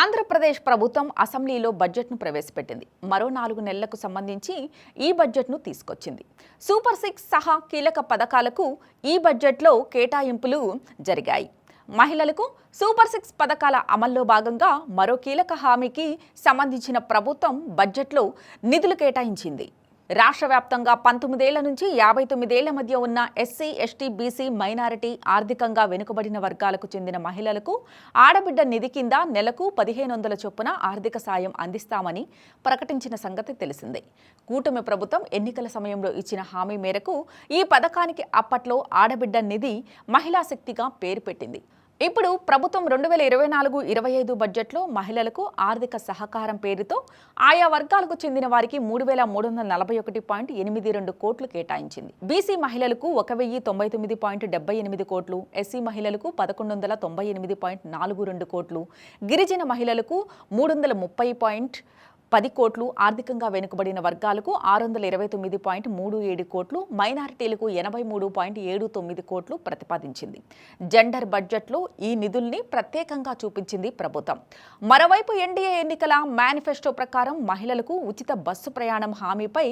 ఆంధ్రప్రదేశ్ ప్రభుత్వం అసెంబ్లీలో బడ్జెట్ను ప్రవేశపెట్టింది. మరో నాలుగు నెలలకు సంబంధించి ఈ బడ్జెట్ను తీసుకొచ్చింది. సూపర్ సిక్స్ సహా కీలక పథకాలకు ఈ బడ్జెట్లో కేటాయింపులు జరిగాయి. మహిళలకు సూపర్ సిక్స్ పథకాల అమల్లో భాగంగా మరో కీలక హామీకి సంబంధించిన ప్రభుత్వం బడ్జెట్లో నిధులు కేటాయించింది. రాష్ట్ర వ్యాప్తంగా పంతొమ్మిదేళ్ళ నుంచి యాభై తొమ్మిదేళ్ళ మధ్య ఉన్న ఎస్సీ ఎస్టీ బీసీ మైనారిటీ ఆర్థికంగా వెనుకబడిన వర్గాలకు చెందిన మహిళలకు ఆడబిడ్డ నిధి కింద నెలకు పదిహేను వందల చొప్పున ఆర్థిక సాయం అందిస్తామని ప్రకటించిన సంగతి తెలిసిందే. కూటమి ప్రభుత్వం ఎన్నికల సమయంలో ఇచ్చిన హామీ మేరకు ఈ పథకానికి అప్పట్లో ఆడబిడ్డ నిధి మహిళా శక్తిగా పేరు పెట్టింది. ఇప్పుడు ప్రభుత్వం రెండు వేల ఇరవై నాలుగు ఇరవై ఐదు బడ్జెట్లో మహిళలకు ఆర్థిక సహకారం పేరుతో ఆయా వర్గాలకు చెందిన వారికి మూడు వేల మూడు వందల నలభై ఒకటి పాయింట్ ఎనిమిది రెండు కోట్లు కేటాయించింది. బీసీ మహిళలకు ఒక వెయ్యి తొంభై తొమ్మిది పాయింట్ డెబ్బై ఎనిమిది కోట్లు ఎస్సీ మహిళలకు పదకొండు వందల తొంభై ఎనిమిది పాయింట్ నాలుగు రెండు కోట్లు గిరిజన మహిళలకు మూడు వందల ముప్పై పాయింట్ పది కోట్లు ఆర్థికంగా వెనుకబడిన వర్గాలకు ఆరు వందల ఇరవై తొమ్మిది పాయింట్ మూడు ఏడు కోట్లు మైనారిటీలకు ఎనభై మూడు పాయింట్ ఏడు తొమ్మిది కోట్లు ప్రతిపాదించింది. జెండర్ బడ్జెట్లో ఈ నిధుల్ని ప్రత్యేకంగా చూపించింది ప్రభుత్వం. మరోవైపు ఎన్డీఏ ఎన్నికల మేనిఫెస్టో ప్రకారం మహిళలకు ఉచిత బస్సు ప్రయాణం హామీపై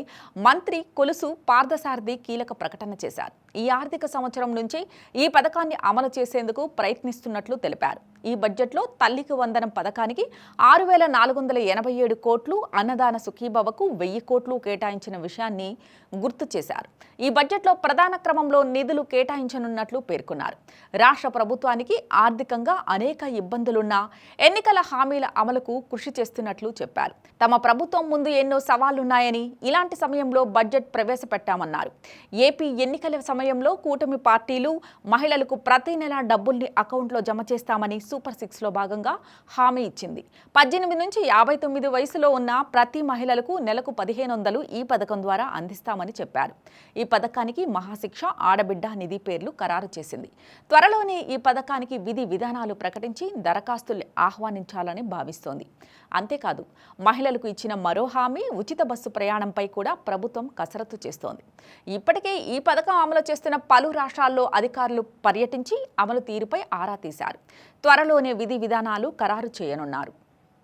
మంత్రి కొలుసు పార్థసారథి కీలక ప్రకటన చేశారు. ఈ ఆర్థిక సంవత్సరం నుంచి ఈ పథకాన్ని అమలు చేసేందుకు ప్రయత్నిస్తున్నట్లు తెలిపారు. ఈ బడ్జెట్లో తల్లికి వందనం పథకానికి ఆరు వేల నాలుగు వందల ఎనభై ఏడు కోట్లు అన్నదాన సుఖీభవకు వెయ్యి కోట్లు కేటాయించిన విషయాన్ని గుర్తు చేశారు. ఈ బడ్జెట్లో ప్రధాన క్రమంలో నిధులు కేటాయించనున్నట్లు పేర్కొన్నారు. రాష్ట్ర ప్రభుత్వానికి ఆర్థికంగా అనేక ఇబ్బందులున్నా ఎన్నికల హామీల అమలుకు కృషి చేస్తున్నట్లు చెప్పారు. తమ ప్రభుత్వం ముందు ఎన్నో సవాళ్ళున్నాయని ఇలాంటి సమయంలో బడ్జెట్ ప్రవేశపెట్టామన్నారు. ఏపీ ఎన్నికల సమయంలో కూటమి పార్టీలు మహిళలకు ప్రతి నెల డబ్బుల్ని అకౌంట్లో జమ చేస్తామని సూపర్ సిక్స్లో భాగంగా హామీ ఇచ్చింది. పద్దెనిమిది నుంచి యాభై తొమ్మిది వయసులో ఉన్న ప్రతి మహిళలకు నెలకు పదిహేను వందలు ఈ పథకం ద్వారా అందిస్తామని చెప్పారు. ఈ పథకానికి మహాశిక్ష ఆడబిడ్డ నిధి పేర్లు ఖరారు చేసింది. త్వరలోనే ఈ పథకానికి విధి విధానాలు ప్రకటించి దరఖాస్తులు ఆహ్వానించాలని భావిస్తోంది. అంతేకాదు మహిళలకు ఇచ్చిన మరో హామీ ఉచిత బస్సు ప్రయాణంపై కూడా ప్రభుత్వం కసరత్తు చేస్తోంది. ఇప్పటికే ఈ పథకం అమలు చేస్తున్న పలు రాష్ట్రాల్లో అధికారులు పర్యటించి అమలు తీరుపై ఆరా తీశారు. త్వరలోనే విధి విధానాలు ఖరారు చేయనున్నారు.